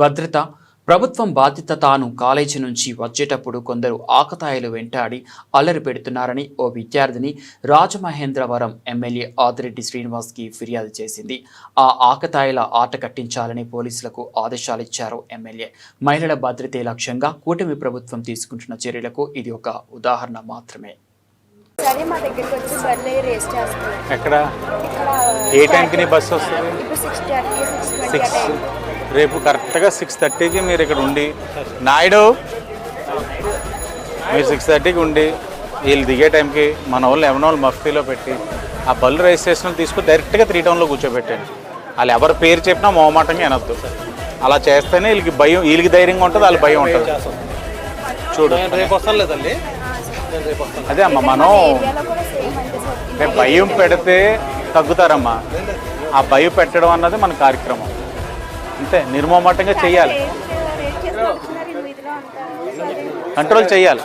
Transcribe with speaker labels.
Speaker 1: భద్రత ప్రభుత్వం బాధ్యత తాను కాలేజీ నుంచి వచ్చేటప్పుడు కొందరు ఆకతాయిలు వెంటాడి అల్లరి పెడుతున్నారని ఓ విద్యార్థిని రాజమహేంద్రవరం ఎమ్మెల్యే ఆదిరెడ్డి శ్రీనివాస్కి ఫిర్యాదు చేసింది. ఆ ఆకతాయిల ఆట కట్టించాలని పోలీసులకు ఆదేశాలిచ్చారు ఎమ్మెల్యే. మహిళల భద్రతే లక్ష్యంగా కూటమి ప్రభుత్వం తీసుకుంటున్న చర్యలకు ఇది ఒక ఉదాహరణ మాత్రమే.
Speaker 2: సరే మా దగ్గరికి వచ్చి బర్రె రేస్ చేస్తున్నారు
Speaker 3: ఎక్కడ? ఏ టైంకి నీ బస్సు వస్తుంది?
Speaker 2: ఇప్పుడు six thirty six twenty
Speaker 3: six రేపు కరెక్ట్గా సిక్స్ థర్టీకి మీరు ఇక్కడ ఉండి నాయుడు మీరు సిక్స్ థర్టీకి ఉండి వీళ్ళు దిగే టైంకి మన వాళ్ళు లెవెన్ వాళ్ళు మఫ్తీలో పెట్టి ఆ బళ్ళు రిజిస్ట్రేషన్ తీసుకుని డైరెక్ట్గా త్రీ టౌన్లో కూర్చోబెట్టండి వాళ్ళు ఎవరి పేరు చెప్పినా మొహమాటంగా వినొద్దు. అలా చేస్తేనే వీళ్ళకి భయం వీళ్ళకి ధైర్యంగా ఉంటుంది వాళ్ళకి భయం ఉంటుంది. చూడు. అదే అమ్మ మనం భయం పెడితే తగ్గుతారమ్మా. ఆ భయం పెట్టడం అన్నది మన కార్యక్రమం. అంతే
Speaker 2: ఇదిలో అంటారు
Speaker 3: కంట్రోల్ చేయాలి.